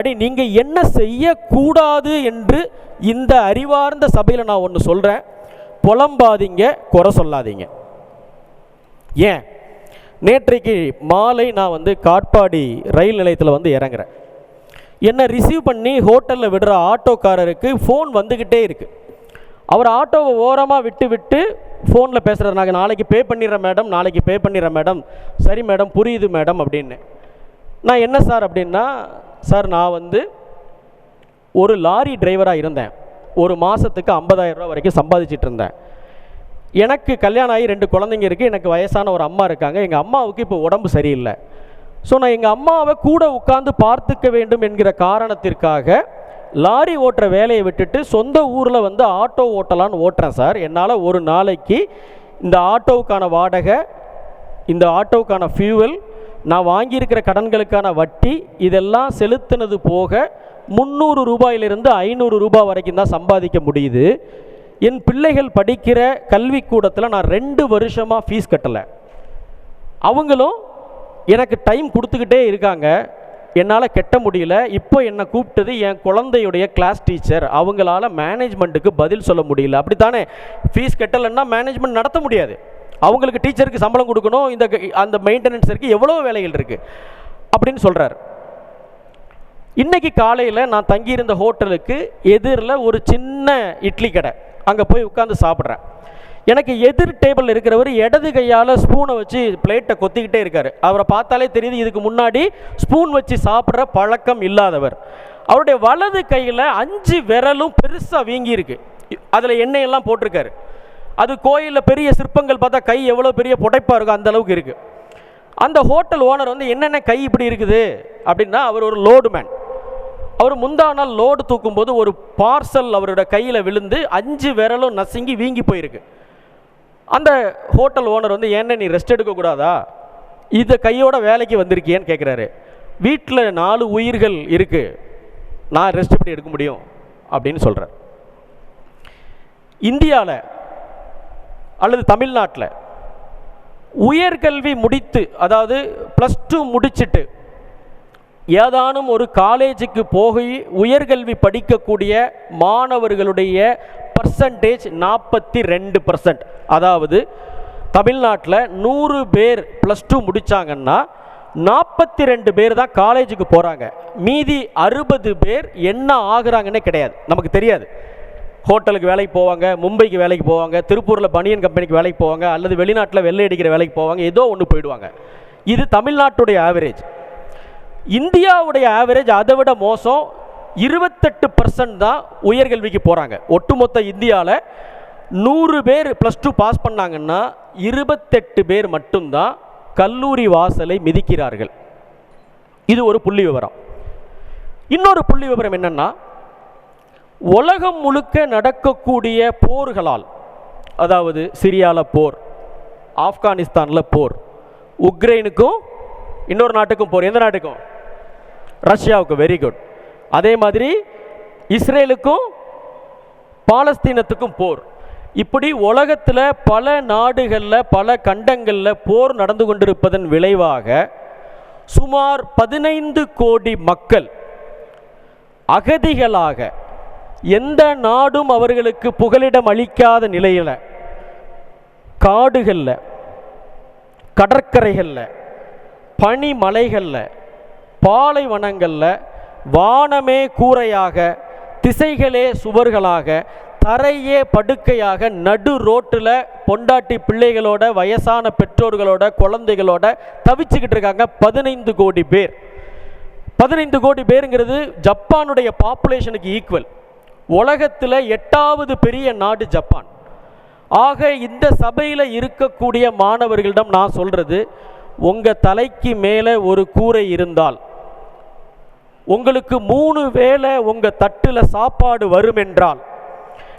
அப்படி நீங்கள் என்ன செய்யக்கூடாது என்று இந்த அறிவார்ந்த சபையில் நான் ஒன்று சொல்கிறேன் புலம்பாதீங்க குறை சொல்லாதீங்க. ஏன்? நேற்றைக்கு மாலை நான் வந்து காட்பாடி ரயில் நிலையத்தில் வந்து இறங்குறேன். என்னை ரிசீவ் பண்ணி ஹோட்டலில் விடுற ஆட்டோக்காரருக்கு ஃபோன் வந்துக்கிட்டே இருக்குது அவர் ஆட்டோவை ஓரமாக விட்டு விட்டு ஃபோனில் பேசுகிறார் நாங்கள் நாளைக்கு பே பண்ணிடுறேன் மேடம் நாளைக்கு பே பண்ணிடுறேன் மேடம் சரி மேடம் புரியுது மேடம் அப்படின்னு. நான் என்ன சார் அப்படின்னா சார் நான் வந்து ஒரு லாரி டிரைவராக இருந்தேன். ஒரு மாதத்துக்கு 50000 ரூபா வரைக்கும் சம்பாதிச்சிட்டு இருந்தேன். எனக்கு கல்யாணம் ஆகி ரெண்டு குழந்தைங்க இருக்குது எனக்கு வயசான ஒரு அம்மா இருக்காங்க. எங்கள் அம்மாவுக்கு இப்போ உடம்பு சரியில்லை. ஸோ நான் எங்கள் அம்மாவை கூட உட்காந்து பார்த்துக்க வேண்டும் என்கிற காரணத்திற்காக லாரி ஓட்டுற வேலையை விட்டுட்டு சொந்த ஊரில் வந்து ஆட்டோ ஓட்டலான்னு ஓட்டுறேன் சார். என்னால் ஒரு நாளைக்கு இந்த ஆட்டோவுக்கான வாடகை இந்த ஆட்டோவுக்கான ஃபியூவல் நான் வாங்கியிருக்கிற கடன்களுக்கான வட்டி இதெல்லாம் செலுத்தினது போக முந்நூறு ரூபாயிலிருந்து ஐநூறு ரூபாய் வரைக்கும் தான் சம்பாதிக்க முடியுது. என் பிள்ளைகள் படிக்கிற கல்விக்கூடத்தில் நான் ரெண்டு வருஷமாக ஃபீஸ் கட்டலை. அவங்களும் எனக்கு டைம் கொடுத்துக்கிட்டே இருக்காங்க. என்னால் கெட்ட முடியல. இப்போ என்னை கூப்பிட்டது என் குழந்தையுடைய கிளாஸ் டீச்சர் அவங்களால மேனேஜ்மெண்ட்டுக்கு பதில் சொல்ல முடியல. அப்படித்தானே? ஃபீஸ் கட்டலைன்னா மேனேஜ்மெண்ட் நடத்த முடியாது. அவங்களுக்கு டீச்சருக்கு சம்பளம் கொடுக்கணும் இந்த க- அந்த மெயின்டெனன்ஸ் இருக்குது எவ்வளோ வேலைகள் இருக்குது அப்படின்னு சொல்கிறார் இன்னைக்கு காலையில் நான் தங்கியிருந்த ஹோட்டலுக்கு எதிரில் ஒரு சின்ன இட்லி கடை. அங்கே போய் உட்காந்து சாப்பிட்றேன். எனக்கு எதிர் டேபிள் இருக்கிறவர் இடது கையால் ஸ்பூனை வச்சு பிளேட்டை கொத்திக்கிட்டே இருக்கார். அவரை பார்த்தாலே தெரியுது இதுக்கு முன்னாடி ஸ்பூன் வச்சு சாப்பிட்ற பழக்கம் இல்லாதவர். அவருடைய வலது கையில் அஞ்சு விரலும் பெருசாக வீங்கியிருக்கு. அதில் எண்ணெயெல்லாம் போட்டிருக்காரு. அது கோயிலில் பெரிய சிற்பங்கள் பார்த்தா கை எவ்வளோ பெரிய புடைப்பாக இருக்கும் அந்த அளவுக்கு இருக்குது அந்த ஹோட்டல் ஓனர் வந்து என்னென்ன கை இப்படி இருக்குது? அப்படின்னா அவர் ஒரு லோடு மேன் அவர் முந்தா நாள் லோடு தூக்கும்போது ஒரு பார்சல் அவரோட கையில் விழுந்து அஞ்சு விரலும் நசுங்கி வீங்கி போயிருக்கு. அந்த ஹோட்டல் ஓனர் வந்து என்ன நீ ரெஸ்ட் எடுக்கக்கூடாதா இதை கையோட வேலைக்கு வந்திருக்கியேன்னு கேட்குறாரு வீட்டில் நாலு உயிர்கள் இருக்குது நான் ரெஸ்ட் எப்படி எடுக்க முடியும்? அப்படின்னு சொல்கிறார் இந்தியாவில் அல்லது தமிழ்நாட்டில் உயர்கல்வி முடித்து அதாவது ப்ளஸ் டூ முடிச்சிட்டு ஏதானும் ஒரு காலேஜுக்கு போய் உயர்கல்வி படிக்கக்கூடிய மாணவர்களுடைய பர்சன்டேஜ் நாற்பத்தி ரெண்டு பர்சன்ட் அதாவது தமிழ்நாட்டில் நூறு பேர் ப்ளஸ் டூ முடித்தாங்கன்னா நாற்பத்தி ரெண்டு பேர் தான் காலேஜுக்கு போகிறாங்க மீதி அறுபது பேர் என்ன ஆகுறாங்கன்னே கிடையாது. நமக்கு தெரியாது. ஹோட்டலுக்கு வேலைக்கு போவாங்க மும்பைக்கு வேலைக்கு போவாங்க திருப்பூரில் பனியன் கம்பெனிக்கு வேலைக்கு போவாங்க அல்லது வெளிநாட்டில் வெள்ளை அடிக்கிற வேலைக்கு போவாங்க ஏதோ ஒன்று போயிடுவாங்க. இது தமிழ்நாட்டுடைய ஆவரேஜ் இந்தியாவுடைய ஆவரேஜ் அதை விட மோசம். இருபத்தெட்டு பர்சன்ட் தான் உயர்கல்விக்கு போகிறாங்க ஒட்டுமொத்த இந்தியாவில் நூறு பேர் ப்ளஸ் டூ பாஸ் பண்ணாங்கன்னா இருபத்தெட்டு பேர் மட்டும்தான் கல்லூரி வாசலை மிதிக்கிறார்கள். இது ஒரு புள்ளி விவரம் இன்னொரு புள்ளி விவரம் என்னென்னா உலகம் முழுக்க நடக்கக்கூடிய போர்களால் அதாவது சிரியாவில் போர் ஆப்கானிஸ்தானில் போர் உக்ரைனுக்கும் இன்னொரு நாட்டுக்கும் போர் எந்த நாட்டுக்கும்? ரஷ்யாவுக்கு வெரி குட் அதே மாதிரி இஸ்ரேலுக்கும் பாலஸ்தீனத்துக்கும் போர். இப்படி உலகத்தில் பல நாடுகளில் பல கண்டங்களில் போர் நடந்து கொண்டிருப்பதன் விளைவாக சுமார் பதினைந்து கோடி மக்கள் அகதிகளாக எந்த நாடும் அவர்களுக்கு புகலிடம் அளிக்காத நிலையில் காடுகளில் கடற்கரைகளில் பனிமலைகளில் பாலைவனங்களில் வானமே கூரையாக திசைகளே சுவர்களாக தரையே படுக்கையாக நடு ரோட்டில் பொண்டாட்டி பிள்ளைகளோட வயசான பெற்றோர்களோட குழந்தைகளோட தவிச்சுக்கிட்டு இருக்காங்க பதினைந்து கோடி பேர். பதினைந்து கோடி பேருங்கிறது ஜப்பானுடைய பாப்புலேஷனுக்கு ஈக்குவல் உலகத்தில் எட்டாவது பெரிய நாடு ஜப்பான். ஆக இந்த சபையில் இருக்கக்கூடிய மாணவர்களிடம் நான் சொல்கிறது உங்கள் தலைக்கு மேலே ஒரு கூரை இருந்தால் உங்களுக்கு மூணு வேளை உங்கள் தட்டில் சாப்பாடு வரும் என்றால்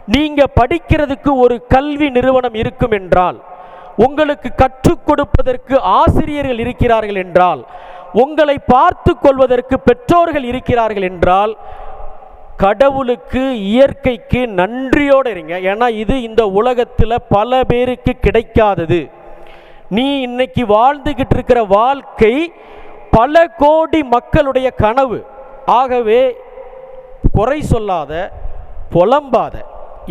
நீங்கள் படிக்கிறதுக்கு ஒரு கல்வி நிறுவனம் இருக்கும் என்றால் உங்களுக்கு கற்றுக் கொடுப்பதற்கு ஆசிரியர்கள் இருக்கிறார்கள் என்றால் உங்களை பார்த்து கொள்வதற்கு பெற்றோர்கள் இருக்கிறார்கள் என்றால் கடவுளுக்கு இயற்கைக்கு நன்றியோடு இருங்க. ஏன்னா இது இந்த உலகத்தில் பல பேருக்கு கிடைக்காதது. நீ இன்னைக்கு வாழ்ந்துக்கிட்டு இருக்கிற வாழ்க்கை பல கோடி மக்களுடைய கனவு. ஆகவே குறை சொல்லாத புலம்பாத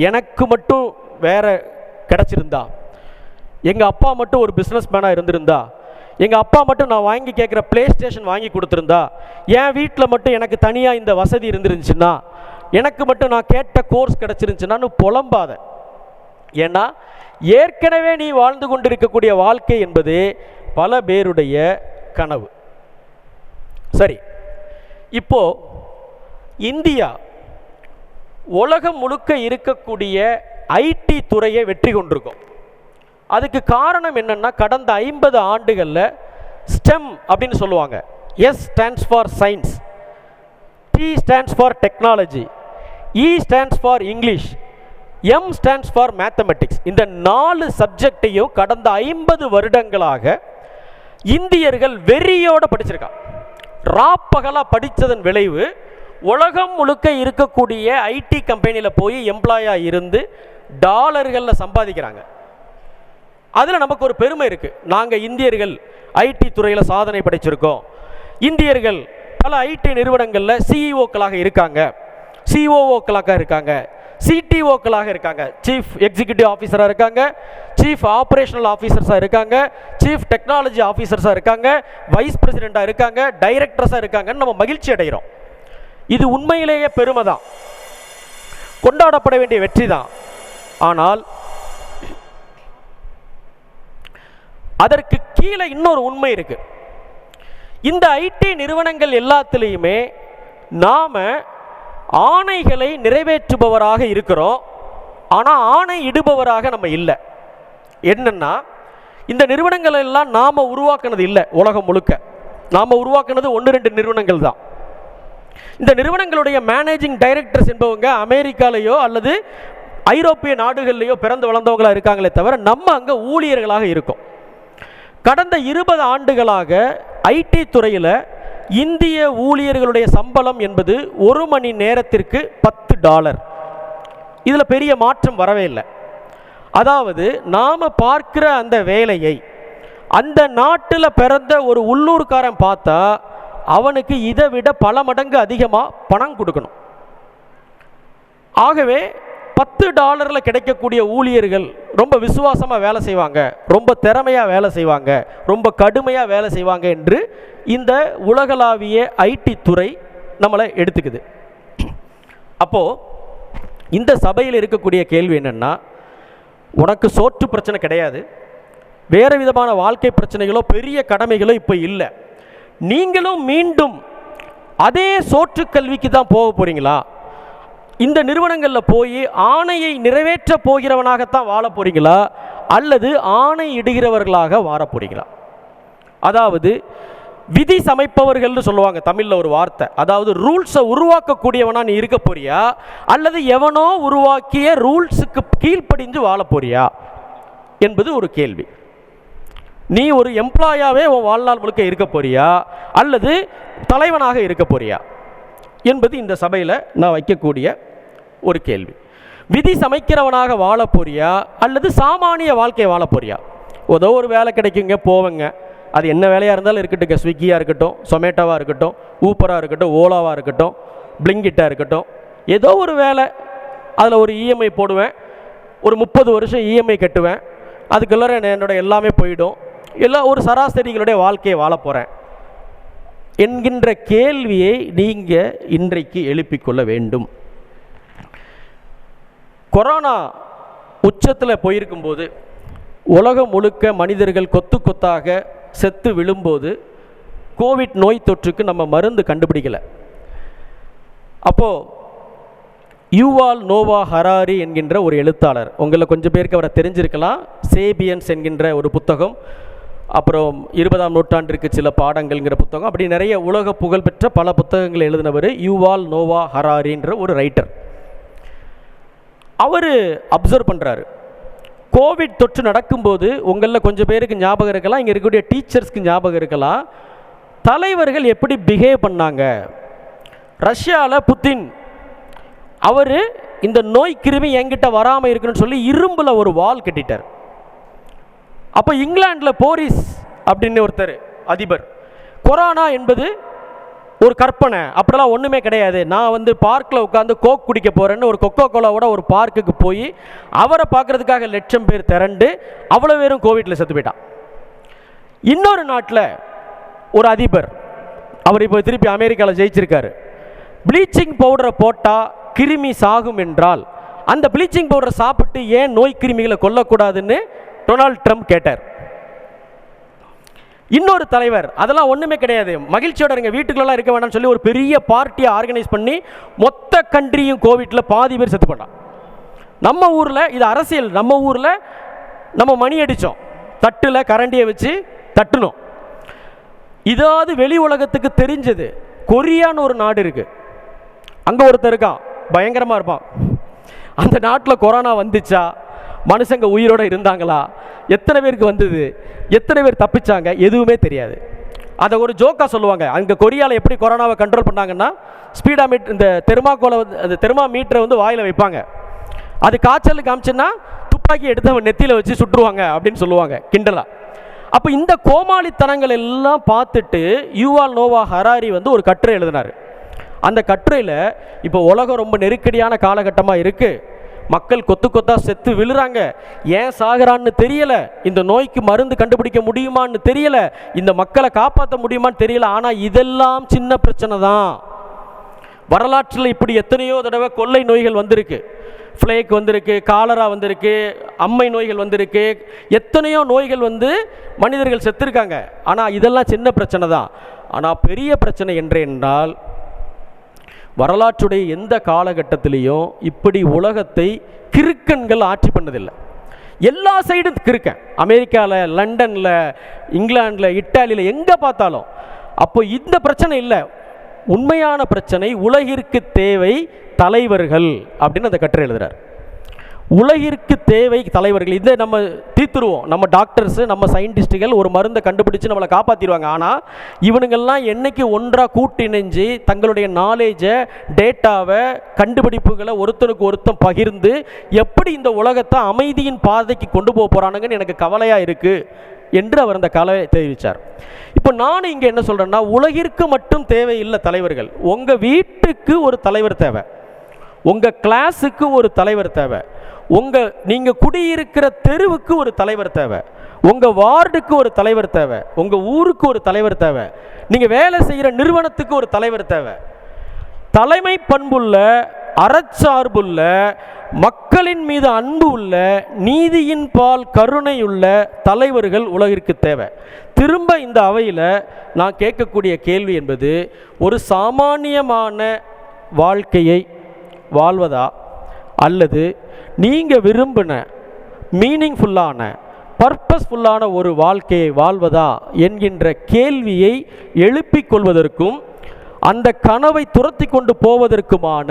எனக்கு மட்டும் வேற கிடச்சிருந்தா. எங்கள் அப்பா மட்டும் ஒரு பிஸ்னஸ் மேனாக இருந்திருந்தா. எங்கள் அப்பா மட்டும் நான் வாங்கி கேட்குற ப்ளே ஸ்டேஷன் வாங்கி கொடுத்துருந்தா. என் வீட்டில் மட்டும் எனக்கு தனியாக இந்த வசதி இருந்துருந்துச்சுன்னா எனக்கு மட்டும் நான் கேட்ட கோர்ஸ் கிடச்சிருந்துச்சுன்னான்னு புலம்பாத. ஏன்னா ஏற்கனவே நீ வாழ்ந்து கொண்டிருக்கக்கூடிய வாழ்க்கை என்பது பல பேருடைய கனவு. சரி. இப்போ இந்தியா உலகம் முழுக்க இருக்கக்கூடிய ஐடி துறையை வெற்றி கொண்டிருக்கும். அதுக்கு காரணம் என்னென்னா கடந்த ஐம்பது ஆண்டுகளில் ஸ்டெம் அப்படின்னு சொல்லுவாங்க. S stands for science T stands for technology E stands for English M stands for mathematics இந்த நாலு சப்ஜெக்டையும் கடந்த ஐம்பது வருடங்களாக இந்தியர்கள் வெறியோடு படிச்சிருக்கான் ராப்பகலாக படித்ததன் விளைவு உலகம் முழுக்க இருக்கக்கூடிய ஐடி கம்பெனியில் போய் எம்ப்ளாயாக இருந்து டாலர்களில் சம்பாதிக்கிறாங்க. அதில் நமக்கு ஒரு பெருமை இருக்குது நாங்கள் இந்தியர்கள் ஐடி துறையில் சாதனை படைச்சிருக்கோம். இந்தியர்கள் பல ஐடி நிறுவனங்களில் சிஇஓக்களாக இருக்காங்க. சிஓஓக்களாக இருக்காங்க. சிடிஓக்களாக இருக்காங்க. சீஃப் எக்ஸிக்யூட்டிவ் ஆஃபீஸராக இருக்காங்க. சீஃப் ஆப்ரேஷனல் ஆஃபீஸர்ஸாக இருக்காங்க. சீஃப் டெக்னாலஜி ஆஃபீஸர்ஸாக இருக்காங்க. வைஸ் பிரசிடெண்ட்டாக இருக்காங்க. டைரக்டர்ஸாக இருக்காங்கன்னு நம்ம மகிழ்ச்சி அடைகிறோம் இது உண்மையிலேயே பெருமை தான். கொண்டாடப்பட வேண்டிய வெற்றி தான். ஆனால் அதற்கு கீழே இன்னொரு உண்மை இருக்கு. இந்த ஐடி நிறுவனங்கள் எல்லாத்துலேயுமே நாம் ஆணைகளை நிறைவேற்றுபவராக இருக்கிறோம் ஆனால் ஆணை இடுபவராக நம்ம இல்லை. என்னென்னா இந்த நிறுவனங்கள் எல்லாம் நாம் உருவாக்குனது இல்லை உலகம் முழுக்க. நாம் உருவாக்குனது ஒன்று ரெண்டு நிறுவனங்கள் தான். இந்த நிறுவனங்களுடைய மேனேஜிங் டைரக்டர்ஸ் என்பவங்க அமெரிக்காலேயோ அல்லது ஐரோப்பிய நாடுகள்லையோ பிறந்து வளர்ந்தவங்களா இருக்காங்களே தவிர நம்ம அங்கே ஊழியர்களாக இருக்கோம். கடந்த இருபது ஆண்டுகளாக ஐடி துறையில் இந்திய ஊழியர்களுடைய சம்பளம் என்பது ஒரு மணி நேரத்திற்கு பத்து டாலர். இதில் பெரிய மாற்றம் வரவே இல்லை. அதாவது நாம் பார்க்கிற அந்த வேலையை அந்த நாட்டில் பிறந்த ஒரு உள்ளூர்காரன் பார்த்தா அவனுக்கு இதை விட பல மடங்கு அதிகமாக பணம் கொடுக்கணும். ஆகவே பத்து டாலரில் கிடைக்கக்கூடிய ஊழியர்கள் ரொம்ப விசுவாசமாக வேலை செய்வாங்க. ரொம்ப திறமையாக வேலை செய்வாங்க. ரொம்ப கடுமையாக வேலை செய்வாங்க என்று இந்த உலகளாவிய ஐடி துறை நம்மளை எடுத்துக்குது. அப்போது இந்த சபையில் இருக்கக்கூடிய கேள்வி என்னென்னா உனக்கு சோற்று பிரச்சனை கிடையாது. வேறு விதமான வாழ்க்கை பிரச்சனைகளோ பெரிய கடமைகளோ இப்போ இல்லை. நீங்களும் மீண்டும் அதே சோற்று கல்விக்கு தான் போக போகிறீங்களா இந்த நிறுவனங்களில் போய் ஆணையை நிறைவேற்ற போகிறவனாகத்தான் வாழ போகிறீங்களா அல்லது ஆணை இடுகிறவர்களாக வாழ போகிறீங்களா அதாவது விதி சமைப்பவர்கள்னு சொல்லுவாங்க தமிழில் ஒரு வார்த்தை. அதாவது ரூல்ஸை உருவாக்கக்கூடியவனா நீ இருக்க போறியா? அல்லது எவனோ உருவாக்கிய ரூல்ஸுக்கு கீழ்ப்படிந்து வாழ போறியா? என்பது ஒரு கேள்வி. நீ ஒரு எம்ப்ளாயாகவே உன் வாழ்நாள் முழுக்க இருக்க போறியா? அல்லது தலைவனாக இருக்க போறியா? என்பது இந்த சபையில் நான் வைக்கக்கூடிய ஒரு கேள்வி. விதி சமைக்கிறவனாக வாழ போறியா? அல்லது சாமானிய வாழ்க்கை வாழ போறியா? ஏதோ ஒரு வேலை கிடைக்குங்க போவேங்க. அது என்ன வேலையாக இருந்தாலும் இருக்கட்டுங்க ஸ்விக்கியாக இருக்கட்டும் சொமேட்டோவாக இருக்கட்டும் ஊப்பராக இருக்கட்டும் ஓலாவாக இருக்கட்டும் பிளிங்கிட்டாக இருக்கட்டும். ஏதோ ஒரு வேலை அதில் ஒரு இஎம்ஐ போடுவேன். ஒரு முப்பது வருஷம் இஎம்ஐ கட்டுவேன். அதுக்குள்ளார என்னோட எல்லாமே போயிடும். எல்லாம் ஒரு சராசரிகளுடைய வாழ்க்கையை வாழ போகிறேன் என்கின்ற கேள்வியை நீங்கள் இன்றைக்கு எழுப்பிக்கொள்ள வேண்டும். கொரோனா உச்சத்தில் போயிருக்கும்போது உலகம் முழுக்க மனிதர்கள் கொத்து கொத்தாக செத்து விழும்போது கோவிட் நோய் தொற்றுக்கு நம்ம மருந்து கண்டுபிடிக்கலை. அப்போது யூவால் நோவா ஹராரி என்கின்ற ஒரு எழுத்தாளர் உங்களில் கொஞ்சம் பேருக்கு அவரை தெரிஞ்சிருக்கலாம் சேபியன்ஸ் என்கின்ற ஒரு புத்தகம் அப்புறம் இருபதாம் நூற்றாண்டிற்கு சில பாடங்கள்ங்கிற புத்தகம் அப்படி நிறைய உலக புகழ்பெற்ற பல புத்தகங்களை எழுதினவர் யூவால் நோவா ஹராரின்ற ஒரு ரைட்டர் அவர் அப்சர்வ் பண்ணுறாரு கோவிட் தொற்று நடக்கும்போது உங்களில் கொஞ்சம் பேருக்கு ஞாபகம் இருக்கலாம் இங்கே இருக்கக்கூடிய டீச்சர்ஸ்க்கு ஞாபகம் இருக்கலாம். தலைவர்கள் எப்படி பிஹேவ் பண்ணாங்க? ரஷ்யாவில் புத்தின் அவர் இந்த நோய் கிருமி என்கிட்ட வராமல் இருக்குன்னு சொல்லி இரும்பில் ஒரு வால் கட்டிட்டார். அப்போ இங்கிலாண்டில் போரிஸ் அப்படின்னு ஒருத்தர் அதிபர். கொரோனா என்பது ஒரு கற்பனை. அப்படிலாம் ஒன்றுமே கிடையாது. நான் வந்து பார்க்கில் உட்காந்து கோக் குடிக்க போகிறேன்னு ஒரு கொக்கோ கோலாவோட ஒரு பார்க்குக்கு போய் அவரை பார்க்கறதுக்காக லட்சம் பேர் திரண்டு அவ்வளோ பேரும் கோவிட்டில் செத்து போயிட்டான். இன்னொரு நாட்டில் ஒரு அதிபர் அவர் இப்போ திருப்பி அமெரிக்காவில் ஜெயிச்சிருக்காரு. ப்ளீச்சிங் பவுடரை போட்டால் கிருமி சாகும் என்றால் அந்த ப்ளீச்சிங் பவுடரை சாப்பிட்டு ஏன் நோய் கிருமிகளை கொல்லக்கூடாதுன்னு டொனால்ட் ட்ரம்ப் கேட்டார். இன்னொரு தலைவர் அதெல்லாம் ஒன்றுமே கிடையாது. மகிழ்ச்சியோட இருங்க வீட்டுக்குள்ளலாம் இருக்க வேண்டாம்னு சொல்லி ஒரு பெரிய பார்ட்டியை ஆர்கனைஸ் பண்ணி மொத்த கண்ட்ரியும் கோவிட்டில் பாதி பேர் செத்து போட்டான். நம்ம ஊரில் இது அரசியல் நம்ம ஊரில் நம்ம மணி அடித்தோம் தட்டில் கரண்டியை வச்சு தட்டுனோம். இதாவது வெளி உலகத்துக்கு தெரிஞ்சது கொரியான்னு ஒரு நாடு இருக்குது அங்கே ஒருத்தர் இருக்கான் பயங்கரமாக இருப்பான். அந்த நாட்டில் கொரோனா வந்துச்சா? மனுஷங்க உயிரோட இருந்தாங்களா? எத்தனை பேருக்கு வந்தது? எத்தனை பேர் தப்பிச்சாங்க? எதுவுமே தெரியாது. அதை ஒரு ஜோக்காக சொல்லுவாங்க. அங்கே கொரியாவில் எப்படி கொரோனாவை கண்ட்ரோல் பண்ணாங்கன்னா ஸ்பீடா மீட் இந்த தெர்மாக்கோலை வந்து அந்த தெர்மா மீட்டரை வந்து வாயில் வைப்பாங்க. அது காய்ச்சல் காமிச்சுன்னா துப்பாக்கி எடுத்து அவன் நெத்தியில் வச்சு சுட்டுருவாங்க அப்படின்னு சொல்லுவாங்க கிண்டலா. அப்போ இந்த கோமாளித்தனங்கள் எல்லாம் பார்த்துட்டு யூவால் நோவா ஹராரி வந்து ஒரு கட்டுரை எழுதினார். அந்த கட்டுரையில் இப்போ உலகம் ரொம்ப நெருக்கடியான காலகட்டமாக இருக்குது மக்கள் கொத்து கொத்தா செத்து விழுறாங்க. ஏன் சாகிறான்னு தெரியல. இந்த நோய்க்கு மருந்து கண்டுபிடிக்க முடியுமான்னு தெரியல. இந்த மக்களை காப்பாற்ற முடியுமான்னு தெரியல. ஆனால் இதெல்லாம் சின்ன பிரச்சனை தான். வரலாற்றில் இப்படி எத்தனையோ தடவை கொள்ளை நோய்கள் வந்திருக்கு. ஃப்ளேக் வந்திருக்கு காலரா வந்திருக்கு அம்மை நோய்கள் வந்திருக்கு. எத்தனையோ நோய்கள் வந்து மனிதர்கள் செத்துருக்காங்க. ஆனால் இதெல்லாம் சின்ன பிரச்சனை தான். ஆனால் பெரிய பிரச்சனை என்று என்றால் வரலாற்றுடைய எந்த காலகட்டத்திலையும் இப்படி உலகத்தை கிறுக்கன்கள் ஆட்சி பண்ணதில்லை. எல்லா சைடும் கிறுக்கன். அமெரிக்காவில் லண்டனில் இங்கிலாந்தில் இட்டாலியில் எங்கே பார்த்தாலும். அப்போ இந்த பிரச்சனை இல்லை. உண்மையான பிரச்சனை உலகிற்கு தேவை தலைவர்கள் அப்படின்னு அந்த கட்டுரை எழுதுகிறார் உலகிற்கு தேவை தலைவர்கள். இதை நம்ம தீர்த்துருவோம். நம்ம டாக்டர்ஸு நம்ம சயின்டிஸ்ட்டுகள் ஒரு மருந்தை கண்டுபிடிச்சு நம்மளை காப்பாற்றிடுவாங்க ஆனால் இவனுங்கெல்லாம் என்றைக்கு ஒன்றாக கூட்டிணைஞ்சு தங்களுடைய நாலேஜை டேட்டாவை கண்டுபிடிப்புகளை ஒருத்தனுக்கு ஒருத்தன் பகிர்ந்து எப்படி இந்த உலகத்தை அமைதியின் பாதைக்கு கொண்டு போக போகிறானுங்கன்னு எனக்கு கவலையாக இருக்குது என்று அவர் அந்த கலவை தெரிவித்தார் இப்போ நான் இங்கே என்ன சொல்கிறேன்னா உலகிற்கு மட்டும் தேவையில்லை தலைவர்கள். உங்கள் வீட்டுக்கு ஒரு தலைவர் தேவை. உங்கள் கிளாஸுக்கு ஒரு தலைவர் தேவை. உங்கள் நீங்கள் குடியிருக்கிற தெருவுக்கு ஒரு தலைவர் தேவை. உங்கள் வார்டுக்கு ஒரு தலைவர் தேவை. உங்கள் ஊருக்கு ஒரு தலைவர் தேவை. நீங்கள் வேலை செய்கிற நிறுவனத்துக்கு ஒரு தலைவர் தேவை. தலைமை பண்புள்ள அறச்சார்புள்ள மக்களின் மீது அன்பு உள்ள நீதியின் பால் கருணையுள்ள தலைவர்கள் உலகிற்கு தேவை. திரும்ப இந்த அவையில் நான் கேட்கக்கூடிய கேள்வி என்பது ஒரு சாமானியமான வாழ்க்கையை வாழ்வதா? அல்லது நீங்கள் விரும்பின மீனிங்ஃபுல்லான பர்பஸ்ஃபுல்லான ஒரு வாழ்க்கையை வாழ்வதா என்கின்ற கேள்வியை எழுப்பிக் கொள்வதற்கும் அந்த கனவை துரத்தி கொண்டு போவதற்குமான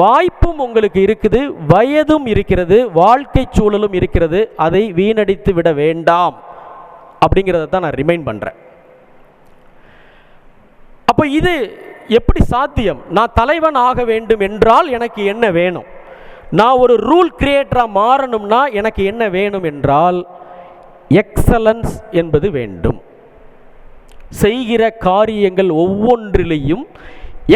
வாய்ப்பும் உங்களுக்கு இருக்குது வயதும் இருக்கிறது வாழ்க்கை சூழலும் இருக்கிறது அதை வீணடித்து விட வேண்டாம். அப்படிங்கிறத தான் நான் ரிமைண்ட் பண்ணுறேன் அப்போ இது எப்படி சாத்தியம்? நான் தலைவன் ஆக வேண்டும் என்றால் எனக்கு என்ன வேணும்? நான் ஒரு ரூல் கிரியேட்டராக மாறணும்னா எனக்கு என்ன வேணும் என்றால் எக்ஸலன்ஸ் என்பது வேண்டும். செய்கிற காரியங்கள் ஒவ்வொன்றிலையும்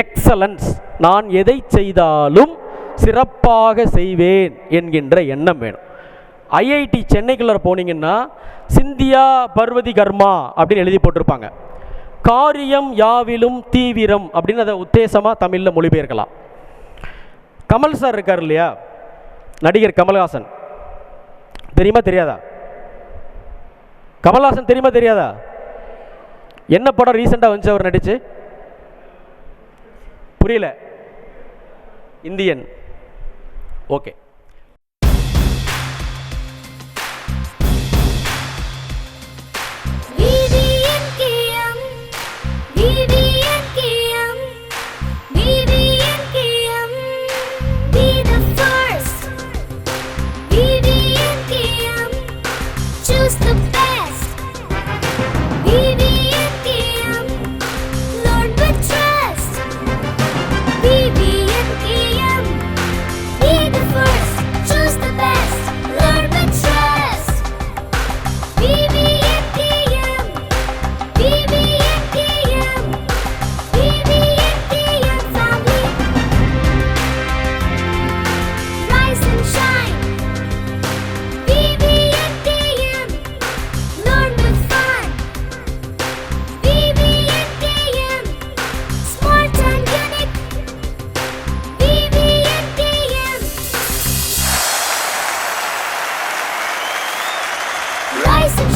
எக்ஸலன்ஸ் நான் எதை செய்தாலும் சிறப்பாக செய்வேன் என்கின்ற எண்ணம் வேணும். ஐஐடி சென்னைக்குள்ளே போனீங்கன்னா சிந்தியா பர்வதி கர்மா அப்படின்னு எழுதி போட்டிருப்பாங்க. காரியம் யாவிலும் தீவிரம் அப்படின்னு அதை உத்தேசமாக தமிழில் மொழிபெயர்க்கலாம். கமல் சார் இருக்கார் இல்லையா? நடிகர் கமல்ஹாசன். தெரியுமா தெரியாதா? கமல்ஹாசன் தெரியுமா தெரியாதா? என்ன படம் ரீசெண்டாக வந்துச்சு அவர் நடிச்சு? புரியல. Indian. Okay.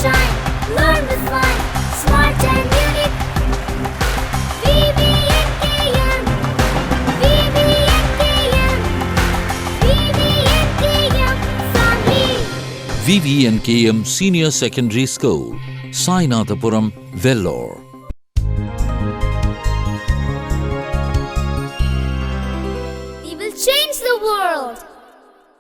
shine, and VVNKM Senior Secondary School, Sainathapuram, Vellore.